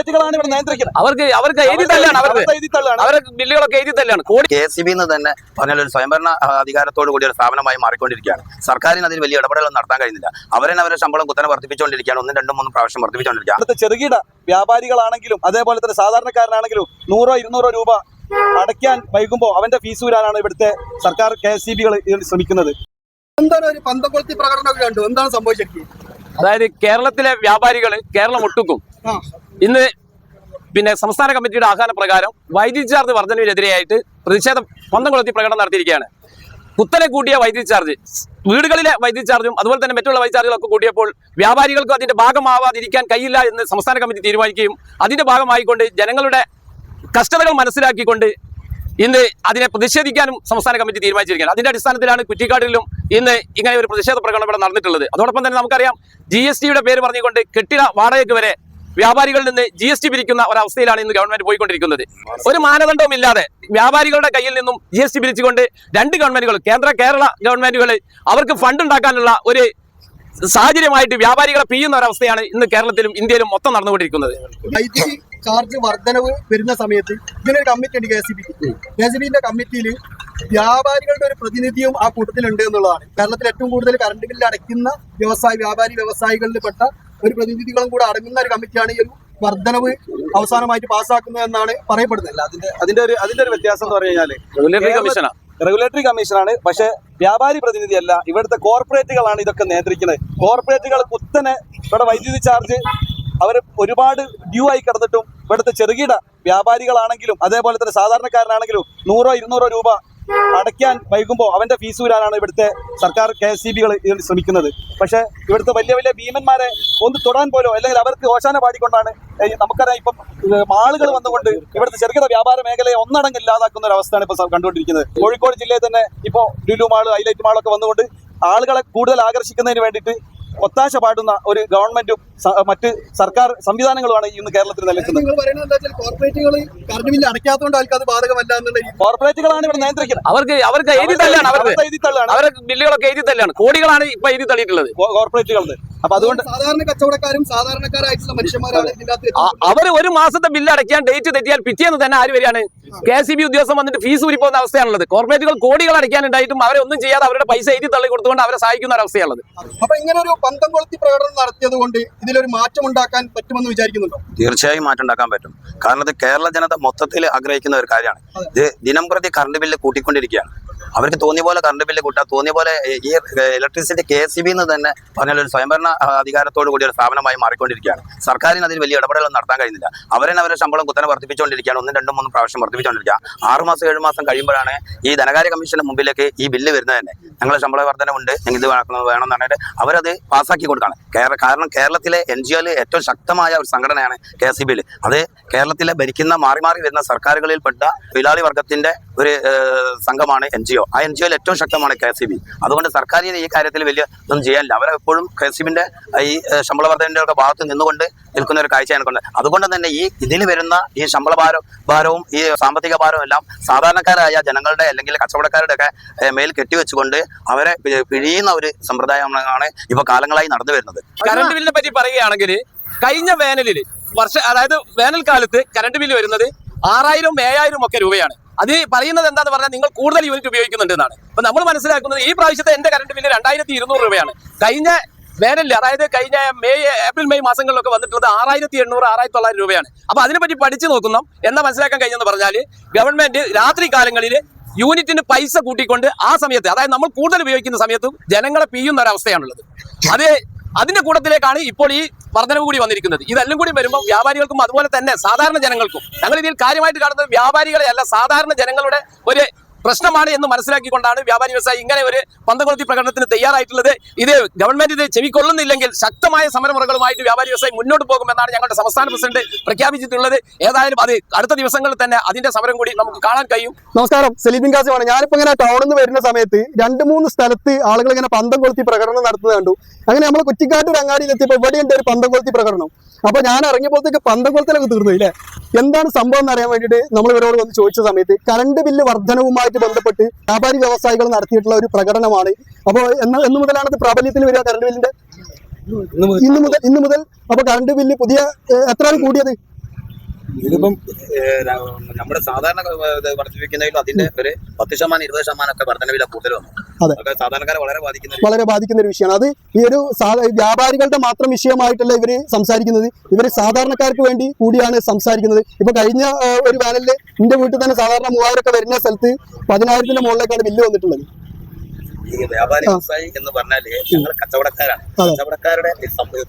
കോർപ്പറേറ്റുകളാണ് ഇവിടെ നിയന്ത്രിക്കുന്നത്. അവർക്ക് അവർക്ക് എഴുതി തല്ലാണ് അവർക്ക്. അവരെ ബില്ലുകളൊക്കെ എഴുതി തല്ലാണ്. കോടി കെ സി ബി എന്ന് തന്നെ പറഞ്ഞാൽ ഒരു സ്വയംഭരണ അധികാരത്തോടു കൂടി ഒരു സ്ഥാപനമായി മാറിക്കൊണ്ടിരിക്കുകയാണ്. സർക്കാരിന് അതിന് വലിയ ഇടപെടലൊന്നും നടത്താൻ കഴിയുന്നില്ല. അവരെ അവരുടെ ശമ്പളം കുത്തനെ വർദ്ധിപ്പിച്ചുകൊണ്ടിരിക്കുകയാണ്. ഒന്നും രണ്ടും മൂന്നും പ്രാവശ്യം വർദ്ധിപ്പിച്ചുകൊണ്ടിരിക്കുകയാണ്. അടുത്ത ചെറുകിട വ്യാപാരികളാണെങ്കിലും അതേപോലെ തന്നെ സാധാരണക്കാരനാണെങ്കിലും നൂറോ ഇരുന്നൂറോ രൂപ അടയ്ക്കാൻ വൈകുമ്പോൾ അവന്റെ ഫീസ് വരാനാണ് ഇവിടുത്തെ സർക്കാർ കെ എസ് സി ബികൾ ശ്രമിക്കുന്നത്. എന്താണ് ഒരു പന്തക്കൊളുത്തി പ്രകടനം കണ്ടു? എന്താണ് സംഭവിച്ചത്? അതായത് കേരളത്തിലെ വ്യാപാരികൾ കേരളം ഒട്ടുക്കും. ആ. ഇന്ന് പിന്നെ സംസ്ഥാന കമ്മിറ്റിയുടെ ആഹ്വാന പ്രകാരം വൈദ്യുതി ചാർജ് വർധനവിനെതിരെയായിട്ട് പ്രതിഷേധം പന്തംകുളത്തി പ്രകടനം നടത്തിയിരിക്കുകയാണ്. കുത്തനെ കൂട്ടിയ വൈദ്യുതി ചാർജ് വീടുകളിലെ വൈദ്യുതി ചാർജും അതുപോലെ തന്നെ മറ്റുള്ള വൈദ്യുതി ചാർജുകളൊക്കെ കൂട്ടിയപ്പോൾ വ്യാപാരികൾക്ക് അതിന്റെ ഭാഗമാവാതിരിക്കാൻ കഴിയില്ല എന്ന് സംസ്ഥാന കമ്മിറ്റി തീരുമാനിക്കുകയും അതിന്റെ ഭാഗമായിക്കൊണ്ട് ജനങ്ങളുടെ കഷ്ടതകൾ മനസ്സിലാക്കിക്കൊണ്ട് ഇന്ന് അതിനെ പ്രതിഷേധിക്കാനും സംസ്ഥാന കമ്മിറ്റി തീരുമാനിച്ചിരിക്കുകയാണ്. അതിന്റെ അടിസ്ഥാനത്തിലാണ് കുറ്റിക്കാടിലും ഇന്ന് ഇങ്ങനെ ഒരു പ്രതിഷേധ പ്രകടനം ഇവിടെ നടന്നിട്ടുള്ളത്. അതോടൊപ്പം തന്നെ നമുക്കറിയാം ജി എസ് ടിയുടെ പേര് പറഞ്ഞുകൊണ്ട് കെട്ടിട വാടകയ്ക്ക് വരെ വ്യാപാരികളിൽ നിന്ന് ജി എസ് ടി പിരിക്കുന്ന ഒരവസ്ഥയിലാണ് ഇന്ന് ഗവൺമെന്റ് പോയിക്കൊണ്ടിരിക്കുന്നത്. ഒരു മാനദണ്ഡവും ഇല്ലാതെ വ്യാപാരികളുടെ കയ്യിൽ നിന്നും ജി എസ് ടി പിരിച്ചുകൊണ്ട് രണ്ട് ഗവൺമെന്റുകൾ കേന്ദ്ര കേരള ഗവൺമെന്റുകൾ അവർക്ക് ഫണ്ട് ഉണ്ടാക്കാനുള്ള ഒരു സാഹചര്യമായിട്ട് വ്യാപാരികളെ പിയുന്ന ഒരവസ്ഥയാണ് ഇന്ന് കേരളത്തിലും ഇന്ത്യയിലും മൊത്തം നടന്നുകൊണ്ടിരിക്കുന്നത്. വൈദ്യുതി ചാർജ് വർധനവ് വരുന്ന സമയത്ത് ഇതിനൊരു കമ്മിറ്റി ഉണ്ട് K C B K C ബിന്റെ കമ്മിറ്റിയിൽ വ്യാപാരികളുടെ ഒരു പ്രതിനിധിയും ആ കൂട്ടത്തിലുണ്ട് എന്നുള്ളതാണ്. കേരളത്തിൽ ഏറ്റവും കൂടുതൽ കറണ്ട് ബില്ല് അടയ്ക്കുന്ന വ്യവസായ വ്യാപാരി വ്യവസായികളിൽ പെട്ട ഒരു പ്രതിനിധികളും കൂടെ അടങ്ങുന്ന ഒരു കമ്മിറ്റിയാണ് ഈ ഒരു വർധനവ് അവസാനമായിട്ട് പാസ്സാക്കുന്നത് എന്നാണ് പറയപ്പെടുന്നത്. അതിന്റെ അതിന്റെ ഒരു അതിന്റെ ഒരു വ്യത്യാസം എന്ന് പറഞ്ഞു കഴിഞ്ഞാൽ റെഗുലേറ്ററി കമ്മീഷനാണ് പക്ഷേ വ്യാപാരി പ്രതിനിധിയല്ല. ഇവിടുത്തെ കോർപ്പറേറ്റുകളാണ് ഇതൊക്കെ നിയന്ത്രിക്കുന്നത്. കോർപ്പറേറ്റുകൾ കുത്തനെ ഇവിടെ വൈദ്യുതി ചാർജ് അവർ ഒരുപാട് ഡ്യൂ ആയി കിടന്നിട്ടും ഇവിടുത്തെ ചെറുകിട വ്യാപാരികളാണെങ്കിലും അതേപോലെ തന്നെ സാധാരണക്കാരനാണെങ്കിലും നൂറോ ഇരുന്നൂറോ രൂപ അടയ്ക്കാൻ വൈകുമ്പോൾ അവന്റെ ഫീസ് വരാനാണ് ഇവിടുത്തെ സർക്കാർ കെ എസ് സി ബികൾ ശ്രമിക്കുന്നത്. പക്ഷേ ഇവിടുത്തെ വലിയ വലിയ ഭീമന്മാരെ ഒന്ന് തൊടാൻ പോലോ അല്ലെങ്കിൽ അവർക്ക് ഓശാന പാടിക്കൊണ്ടാണ് നമുക്കറിയാം ഇപ്പം ആളുകൾ വന്നുകൊണ്ട് ഇവിടുത്തെ ചെറുകിട വ്യാപാര മേഖലയെ ഒന്നടങ്കം ഇല്ലാതാക്കുന്ന ഒരു അവസ്ഥയാണ് ഇപ്പോൾ കണ്ടുകൊണ്ടിരിക്കുന്നത്. കോഴിക്കോട് ജില്ലയിൽ തന്നെ ഇപ്പോൾ ലുലു മാൾ ഹൈലൈറ്റ് മാളൊക്കെ വന്നുകൊണ്ട് ആളുകളെ കൂടുതൽ ആകർഷിക്കുന്നതിന് വേണ്ടിയിട്ട് ഒത്താശ പാടുന്ന ഒരു ഗവൺമെന്റും മറ്റ് സർക്കാർ സംവിധാനങ്ങളുമാണ് ഇന്ന് കേരളത്തിൽ നിലനിൽക്കുന്നത്. കോർപ്പറേറ്റുകളാണ് ഇവിടെ നിയന്ത്രിക്കുന്നത്. അവർക്ക് അവർക്ക് എഴുതി തല്ലാണ് അവർക്ക്. അവർക്ക് എഴുതി തള്ളുകയാണ് അവർക്ക് ബില്ലുകളൊക്കെ എഴുതി തല്ലാണ്. കോടികളാണ് ഇപ്പൊ എഴുതി തള്ളിയിട്ടുള്ളത്. കോർപ്പറേറ്റുകളുടെ. അപ്പൊ അതുകൊണ്ട് സാധാരണ കച്ചവടക്കാരും സാധാരണക്കാരായിട്ടുള്ള മനുഷ്യന്മാരാണ് അവർ ഒരു മാസത്തെ ബില്ല് അടയ്ക്കാൻ ഡേറ്റ് തെറ്റിയാൽ പിറ്റേന്ന് തന്നെ ആര് വരികയാണ്? കെ സി ബി ഉദ്യോഗസ്ഥൻ വന്നിട്ട് ഫീസ് ഊരിപ്പോകുന്ന അവസ്ഥയാണുള്ളത്. കോർപ്പറേറ്റുകൾ കോടികൾ അടയ്ക്കാനുണ്ടായിട്ടും അവരെ ഒന്നും ചെയ്യാതെ അവരുടെ പൈസ എഴുതി തള്ളി കൊടുത്തുകൊണ്ട് അവരെ സഹായിക്കുന്ന ഒരു അവസ്ഥയാണുള്ളത് അപ്പൊ ഇങ്ങനെ ഒരു പന്തം കൊളുത്തി പ്രകടനം നടത്തിയത് കൊണ്ട് ഇതിലൊരു മാറ്റം ഉണ്ടാക്കാൻ പറ്റുമെന്ന് വിചാരിക്കുന്നുണ്ടോ? തീർച്ചയായും മാറ്റം ഉണ്ടാക്കാൻ പറ്റും. കാരണം ഇത് കേരള ജനത മൊത്തത്തിൽ ആഗ്രഹിക്കുന്ന ഒരു കാര്യമാണ്. ഇത് ദിനം പ്രതി കറണ്ട് ബില്ല് കൂട്ടിക്കൊണ്ടിരിക്കുകയാണ്. അവർക്ക് തോന്നിയ പോലെ കറണ്ട് ബില്ല് കൂട്ടാം തോന്നിയ പോലെ ഈ ഇലക്ട്രിസിറ്റി കെ എസ് ബി എന്ന് തന്നെ പറഞ്ഞാൽ ഒരു സ്വയംഭരണ അധികാരത്തോടു കൂടി ഒരു സ്ഥാപനമായി മാറിക്കൊണ്ടിരിക്കുകയാണ്. സർക്കാരിന് അതിൽ വലിയ ഇടപെടലൊന്നും നടത്താൻ കഴിയുന്നില്ല. അവരെ അവരുടെ ശമ്പളം കുത്തനെ വർദ്ധിപ്പിച്ചുകൊണ്ടിരിക്കുകയാണ്. ഒന്നും രണ്ടും മൂന്നും പ്രാവശ്യം വർദ്ധിപ്പിച്ചുകൊണ്ടിരിക്കുക. ആറ് മാസം ഏഴ് മാസം കഴിയുമ്പോഴാണ് ഈ ധനകാര്യ കമ്മീഷന്റെ മുമ്പിലേക്ക് ഈ ബില്ല് വരുന്നത് തന്നെ. ഞങ്ങളെ ശമ്പള വർധനമുണ്ട് ഞങ്ങൾ ഇത് വേണം പറഞ്ഞിട്ട് അവരത് പാസ്സാക്കി കൊടുക്കുകയാണ് കേര- കാരണം കേരളത്തിലെ എൻ ജി ഒയിൽ ഏറ്റവും ശക്തമായ ഒരു സംഘടനയാണ് കെ എസ് ബിയിൽ അത് കേരളത്തിലെ ഭരിക്കുന്ന മാറി മാറി വരുന്ന സർക്കാരുകളിൽപ്പെട്ട തൊഴിലാളി വർഗത്തിന്റെ ഒരു സംഘമാണ് എൻ ജി ഒ. ആ എൻ ജി ഒയിൽ ഏറ്റവും ശക്തമാണ് കെ സി ബി. അതുകൊണ്ട് സർക്കാരിന് ഈ കാര്യത്തിൽ വലിയ ഒന്നും ചെയ്യാനില്ല. അവരെപ്പോഴും കെ സി ബിന്റെ ഈ ശമ്പള വർദ്ധനയുടെ ഒക്കെ ഭാഗത്ത് നിന്നുകൊണ്ട് നിൽക്കുന്ന ഒരു കാഴ്ചയാണ് കൊണ്ട് അതുകൊണ്ട് തന്നെ ഈ ഇതിൽ വരുന്ന ഈ ശമ്പള ഭാരം ഭാരവും ഈ സാമ്പത്തിക ഭാരവും എല്ലാം സാധാരണക്കാരായ ജനങ്ങളുടെ അല്ലെങ്കിൽ കച്ചവടക്കാരുടെ ഒക്കെ മേൽ കെട്ടിവെച്ചുകൊണ്ട് അവരെ പിഴിയുന്ന ഒരു സമ്പ്രദായമാണ് ഇപ്പൊ കാലങ്ങളായി നടന്നു വരുന്നത്. കറണ്ട് ബില്ലിനെ പറ്റി പറയുകയാണെങ്കിൽ കഴിഞ്ഞ വേനലിൽ വർഷ അതായത് വേനൽക്കാലത്ത് കറണ്ട് ബില്ല് വരുന്നത് ആറായിരം ഏഴായിരം ഒക്കെ രൂപയാണ്. അത് പറയുന്നത് എന്താന്ന് പറഞ്ഞാൽ നിങ്ങൾ കൂടുതൽ യൂണിറ്റ് ഉപയോഗിക്കുന്നുണ്ട് എന്നാണ്. അപ്പൊ നമ്മൾ മനസ്സിലാക്കുന്നത് ഈ പ്രാവശ്യത്തെ എന്റെ കറണ്ട് ബില്ല് രണ്ടായിരത്തി ഇരുന്നൂറ് രൂപയാണ്. കഴിഞ്ഞ വേനലിൽ അതായത് കഴിഞ്ഞ മെയ് ഏപ്രിൽ മെയ് മാസങ്ങളിലൊക്കെ വന്നിട്ടുള്ളത് ആറായിരത്തി എണ്ണൂറ് ആറായിരത്തി തൊള്ളായിരം രൂപയാണ്. അപ്പൊ അതിനെപ്പറ്റി പഠിച്ചു നോക്കുന്ന. എന്താ മനസ്സിലാക്കാൻ കഴിഞ്ഞെന്ന് പറഞ്ഞാൽ ഗവൺമെന്റ് രാത്രി കാലങ്ങളിൽ യൂണിറ്റിന് പൈസ കൂട്ടിക്കൊണ്ട് ആ സമയത്ത് അതായത് നമ്മൾ കൂടുതൽ ഉപയോഗിക്കുന്ന സമയത്തും ജനങ്ങളെ പിയ്യുന്ന ഒരവസ്ഥയാണുള്ളത് അത് അതിന്റെ കൂട്ടത്തിലേക്കാണ് ഇപ്പോൾ ഈ വർധനവ് കൂടി വന്നിരിക്കുന്നത്. ഇതെല്ലാം കൂടി വരുമ്പോൾ വ്യാപാരികൾക്കും അതുപോലെ തന്നെ സാധാരണ ജനങ്ങൾക്കും. ഞങ്ങൾ ഇതിൽ കാര്യമായിട്ട് കാണുന്നത് വ്യാപാരികളെയല്ല സാധാരണ ജനങ്ങളുടെ ഒരു പ്രശ്നമാണ് എന്ന് മനസ്സിലാക്കിക്കൊണ്ടാണ് വ്യാപാരി വ്യവസായി ഇങ്ങനെ ഒരു പന്തകുളത്തി പ്രകടനത്തിന് തയ്യാറായിട്ടുള്ളത്. ഇത് ഗവൺമെന്റ് ഇത് ചെവിക്കൊള്ളുന്നില്ലെങ്കിൽ ശക്തമായ സമരമുറകളുമായിട്ട് വ്യാപാരി വ്യവസായി മുന്നോട്ട് പോകുമെന്നാണ് ഞങ്ങളുടെ സംസ്ഥാന പ്രസിഡന്റ് പ്രഖ്യാപിച്ചിട്ടുള്ളത്. ഏതായാലും അത് അടുത്ത ദിവസങ്ങളിൽ തന്നെ അതിന്റെ സമരം കൂടി നമുക്ക് കാണാൻ കഴിയും. നമസ്കാരം. സെലിബിൻ കാസിമാണ് ഞാനിപ്പോ ഇങ്ങനെ ടൗണിൽ നിന്ന് വരുന്ന സമയത്ത് രണ്ട് മൂന്ന് സ്ഥലത്ത് ആളുകൾ ഇങ്ങനെ പന്തം കൊളുത്തി പ്രകടനം നടത്തുന്നത് കണ്ടു. അങ്ങനെ നമ്മൾ കുറ്റിക്കാട്ടൂർ അങ്ങാടിയിൽ എത്തിയപ്പോൾ ഇവിടെയുണ്ട് ഒരു പന്തം കൊളുത്തി പ്രകടനം. അപ്പൊ ഞാൻ ഇറങ്ങിയപ്പോഴത്തേക്ക് പന്തം കൊളുത്തലൊക്കെ തീർന്നു ഇല്ലേ? എന്താണ് സംഭവം എന്ന് അറിയാൻ വേണ്ടിയിട്ട് നമ്മൾ ഇവരോട് വന്ന് ചോദിച്ച സമയത്ത് കറണ്ട് ബില്ല് വർധനവുമായിട്ട് ബന്ധപ്പെട്ട് വ്യാപാരി വ്യവസായികൾ നടത്തിയിട്ടുള്ള ഒരു പ്രകടനമാണ്. അപ്പോൾ എന്ന് എന്ന് മുതലാണ് ഇത് പ്രാബല്യത്തിൽ വരിക കറണ്ട് ബില്ലിന്റെ ഇന്ന് മുതൽ. ഇന്ന് മുതൽ അപ്പൊ കറണ്ട് ബില്ല് പുതിയ എത്രയാണ് കൂടിയത്? ഇതിപ്പം നമ്മുടെ സാധാരണ വർദ്ധിപ്പിക്കുന്നതിലും അതിന്റെ ഒരു പത്ത് ശതമാനം ഇരുപത് ശതമാനം ഒക്കെ വർധനവില കൂടുതൽ വന്നു. അതെ. സാധാരണക്കാരെ വളരെ ബാധിക്കുന്ന ഒരു വളരെ ബാധിക്കുന്ന ഒരു വിഷയമാണ്. അത് ഈ ഒരു വ്യാപാരികളുടെ മാത്രം വിഷയമായിട്ടല്ല ഇവർ സംസാരിക്കുന്നത്. ഇവർ സാധാരണക്കാർക്ക് വേണ്ടി കൂടിയാണ് സംസാരിക്കുന്നത്. ഇപ്പൊ കഴിഞ്ഞ ഒരു വേനലിൽ എന്റെ വീട്ടിൽ തന്നെ സാധാരണ മൂവായിരം ഒക്കെ വരുന്ന സ്ഥലത്ത് പതിനായിരത്തിന്റെ മുകളിലേക്കാണ് ബില്ല് വന്നിട്ടുള്ളത്. ഈ വ്യാപാരി. വ്യവസായി എന്ന് പറഞ്ഞാൽ ഞങ്ങൾ കച്ചവടക്കാരാണ്. കച്ചവടക്കാരുടെ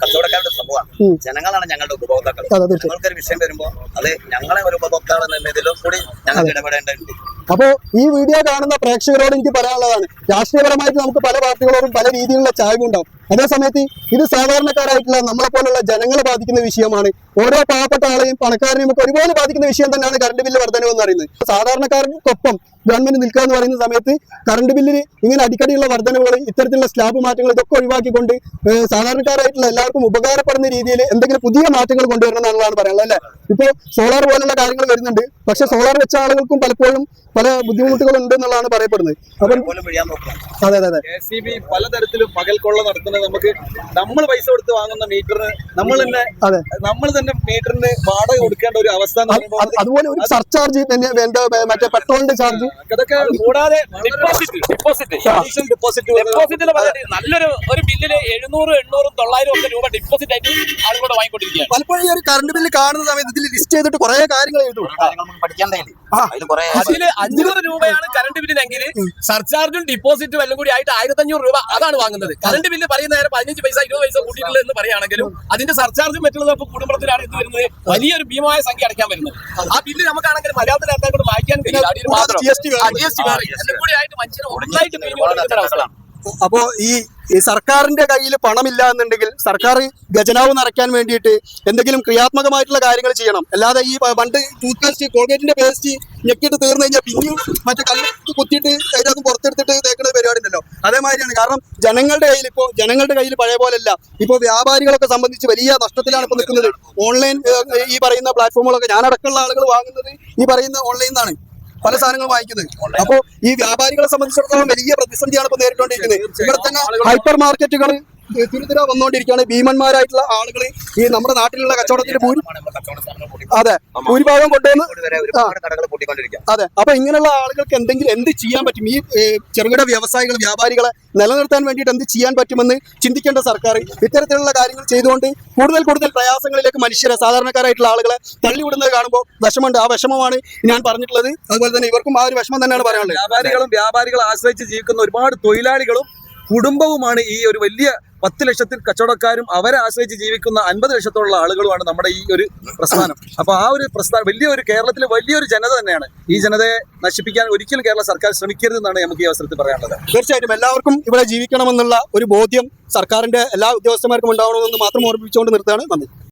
കച്ചവടക്കാരുടെ സമൂഹമാണ്. ജനങ്ങളാണ് ഞങ്ങളുടെ ഉപഭോക്താക്കൾ ഞങ്ങൾക്ക് ഒരു ഞങ്ങൾക്കൊരു വിഷയം വരുമ്പോ അത് ഞങ്ങളെ ഒരു ഉപഭോക്താവ് എന്നതിലും കൂടി ഞങ്ങൾ ഇടപെടേണ്ടതുണ്ട്. അപ്പോ ഈ വീഡിയോ കാണുന്ന പ്രേക്ഷകരോട് എനിക്ക് പറയാനുള്ളതാണ് രാഷ്ട്രീയപരമായിട്ട് നമുക്ക് പല പാർട്ടികളോടും പല രീതിയിലുള്ള ചായ്വ് അതേ സമയത്ത് ഇത് സാധാരണക്കാരായിട്ടുള്ള നമ്മളെ പോലുള്ള ജനങ്ങളെ ബാധിക്കുന്ന വിഷയമാണ്. ഓരോ പാവപ്പെട്ട ആളെയും പണക്കാരെയും ഒക്കെ ഒരുപോലെ ബാധിക്കുന്ന വിഷയം തന്നെയാണ് കറണ്ട് ബില്ല് വർധനവ് എന്ന് പറയുന്നത്. സാധാരണക്കാർക്കൊപ്പം ഗവൺമെന്റ് നിൽക്കുക എന്ന് പറയുന്ന സമയത്ത് കറണ്ട് ബില്ലിന് ഇങ്ങനെ അടിക്കടിയുള്ള വർധനവുകൾ ഇത്തരത്തിലുള്ള സ്ലാബ് മാറ്റങ്ങൾ ഇതൊക്കെ ഒഴിവാക്കിക്കൊണ്ട് സാധാരണക്കാരായിട്ടുള്ള എല്ലാവർക്കും ഉപകാരപ്പെടുന്ന രീതിയിൽ എന്തെങ്കിലും പുതിയ മാറ്റങ്ങൾ കൊണ്ടുവരണം എന്നുള്ളതാണ് പറയാനുള്ളത് അല്ലെ? ഇപ്പൊ സോളാർ പോലുള്ള കാര്യങ്ങൾ വരുന്നുണ്ട്. പക്ഷെ സോളാർ വെച്ച ആളുകൾക്കും പലപ്പോഴും പല ബുദ്ധിമുട്ടുകൾ ഉണ്ട് എന്നുള്ളതാണ് പറയപ്പെടുന്നത്. അപ്പം അതെ അതെ അതെ. പലതരത്തിലും പകൽ കൊള്ള നടത്തുന്നത് നമുക്ക് നമ്മൾ പൈസ കൊടുത്ത് വാങ്ങുന്ന മീറ്ററിന് നമ്മൾ തന്നെ നമ്മൾ തന്നെ മീറ്ററിന് വാടക കൊടുക്കേണ്ട ഒരു അവസ്ഥ അതുപോലെ ഒരു സർചാർജ് തന്നെ വേണ്ട മറ്റേ പെട്രോളിന്റെ ചാർജ് അതൊക്കെ കൂടാതെ ഡിപ്പോസിറ്റ് ഡിപ്പോസിറ്റ് ഡെപ്പോസിറ്റ് നല്ലൊരു ഒരു ബില്ലിൽ എഴുന്നൂറ് എണ്ണൂറും തൊള്ളായിരം ഒക്കെ രൂപ ഡിപ്പോസിറ്റ് ആയിട്ട് ആളുകളോട് വാങ്ങിക്കൊണ്ടിരിക്കുകയാണ്. പലപ്പോഴും ഈ ഒരു കറണ്ട് ബില്ല് കാണുന്ന സമയത്ത് ഇതിൽ ലിസ്റ്റ് ചെയ്തിട്ട് കുറെ കാര്യങ്ങൾ എഴുതും. അതിൽ അഞ്ഞൂറ് രൂപയാണ് കറണ്ട് ബില്ലിനെങ്കിൽ സർചാർജും ഡിപ്പോസിറ്റും എല്ലാം കൂടി ആയിട്ട് ആയിരത്തി അഞ്ഞൂറ് രൂപ അതാണ് വാങ്ങുന്നത്. കറണ്ട് ബില്ല് നേരം പതിനഞ്ച് പൈസ ഇരുപത് പൈസ കൂട്ടിയിട്ടില്ല എന്ന് പറയുകയാണെങ്കിലും അതിന്റെ സർചാർജും മറ്റുള്ളതൊക്കെ കുടുംബത്തിലാണ് ഇത് വരുന്നത്. വലിയൊരു ഭീമമായ സംഖ്യ അടയ്ക്കാൻ വരുന്നത്. ആ ബില്ല് നമുക്കാണെങ്കിൽ കൂടെ വായിക്കാൻ കഴിയില്ല. കൂടി ആയിട്ട് മനുഷ്യനെ ഒന്നായിട്ട് പിരിഞ്ഞുകൊണ്ടിരിക്കുന്ന അവസ്ഥ അപ്പോ ഈ സർക്കാരിന്റെ കയ്യിൽ പണമില്ല എന്നുണ്ടെങ്കിൽ സർക്കാർ ഖജനാവ് നിറയ്ക്കാൻ വേണ്ടിയിട്ട് എന്തെങ്കിലും ക്രിയാത്മകമായിട്ടുള്ള കാര്യങ്ങൾ ചെയ്യണം. അല്ലാതെ ഈ പണ്ട് ടൂത്ത് പേസ്റ്റ് കോൾഗേറ്റിന്റെ പേസ്റ്റ് ഞെക്കിയിട്ട് തീർന്നു കഴിഞ്ഞാൽ പിന്നെയും മറ്റേ കല്ല് കുത്തിയിട്ട് അതിനകത്ത് പുറത്തെടുത്തിട്ട് തേക്കുന്ന പരിപാടി ഉണ്ടല്ലോ അതേമാതിരിയാണ്. കാരണം ജനങ്ങളുടെ കയ്യിൽ ഇപ്പോൾ ജനങ്ങളുടെ കയ്യിൽ പഴയ പോലെയല്ല. ഇപ്പോൾ വ്യാപാരികളൊക്കെ സംബന്ധിച്ച് വലിയ നഷ്ടത്തിലാണ് ഇപ്പോൾ നിൽക്കുന്നത്. ഓൺലൈൻ ഈ പറയുന്ന പ്ലാറ്റ്ഫോമുകളൊക്കെ ഞാനടക്കമുള്ള ആളുകൾ വാങ്ങുന്നത് ഈ പറയുന്ന ഓൺലൈനിൽ പല സാധനങ്ങളും വാങ്ങിക്കുന്നത്. അപ്പോ ഈ വ്യാപാരികളെ സംബന്ധിച്ചിടത്തോളം വലിയ പ്രതിസന്ധിയാണ് ഇപ്പൊ നേരിട്ടുകൊണ്ടിരിക്കുന്നത് ഇവിടെ തന്നെ ഹൈപ്പർ മാർക്കറ്റുകൾ തിരുത്തിര വന്നുകൊണ്ടിരിക്കുകയാണ് ഭീമന്മാരായിട്ടുള്ള ആളുകൾ ഈ നമ്മുടെ നാട്ടിലുള്ള കച്ചവടത്തിന്റെ ഭൂരി നമ്മുടെ കച്ചവട സ്ഥാപനം കൂടി അതെ. ഭൂരിഭാഗം കൊണ്ടുവന്ന് അതെ. അപ്പൊ ഇങ്ങനെയുള്ള ആളുകൾക്ക് എന്തെങ്കിലും എന്ത് ചെയ്യാൻ പറ്റും? ഈ ചെറുകിട വ്യവസായികൾ വ്യാപാരികളെ നിലനിർത്താൻ വേണ്ടിയിട്ട് എന്ത് ചെയ്യാൻ പറ്റുമെന്ന് ചിന്തിക്കേണ്ട സർക്കാർ ഇത്തരത്തിലുള്ള കാര്യങ്ങൾ ചെയ്തുകൊണ്ട് കൂടുതൽ കൂടുതൽ പ്രയാസങ്ങളിലേക്ക് മനുഷ്യരെ സാധാരണക്കാരായിട്ടുള്ള ആളുകളെ തള്ളിവിടുന്നത് കാണുമ്പോൾ വിഷമമുണ്ട്. ആ വിഷമമാണ് ഞാൻ പറഞ്ഞിട്ടുള്ളത്. അതുപോലെ തന്നെ ഇവർക്കും ആ ഒരു വിഷമം തന്നെയാണ് പറയാനുള്ളത്. വ്യാപാരികളും വ്യാപാരികളെ ആശ്രയിച്ച് ജീവിക്കുന്ന ഒരുപാട് തൊഴിലാളികളും കുടുംബവുമാണ് ഈ ഒരു വലിയ പത്ത് ലക്ഷത്തിൽ കച്ചവടക്കാരും അവരെ ആശ്രയിച്ച് ജീവിക്കുന്ന അൻപത് ലക്ഷത്തോളം ആളുകളുമാണ് നമ്മുടെ ഈ ഒരു പ്രസ്ഥാനം. അപ്പൊ ആ ഒരു പ്രസ്ഥാനം വലിയൊരു കേരളത്തിലെ വലിയൊരു ജനത തന്നെയാണ് ഈ ജനതയെ നശിപ്പിക്കാൻ ഒരിക്കലും കേരള സർക്കാർ ശ്രമിക്കരുതെന്നാണ് നമുക്ക് ഈ അവസരത്തിൽ പറയാനുള്ളത്. തീർച്ചയായിട്ടും എല്ലാവർക്കും ഇവിടെ ജീവിക്കണമെന്നുള്ള ഒരു ബോധ്യം സർക്കാരിന്റെ എല്ലാ ഉദ്യോഗസ്ഥന്മാർക്കും ഉണ്ടാവണമെന്ന് മാത്രം ഓർമ്മിപ്പിച്ചുകൊണ്ട് നിർത്തുകയാണ്. നന്ദി.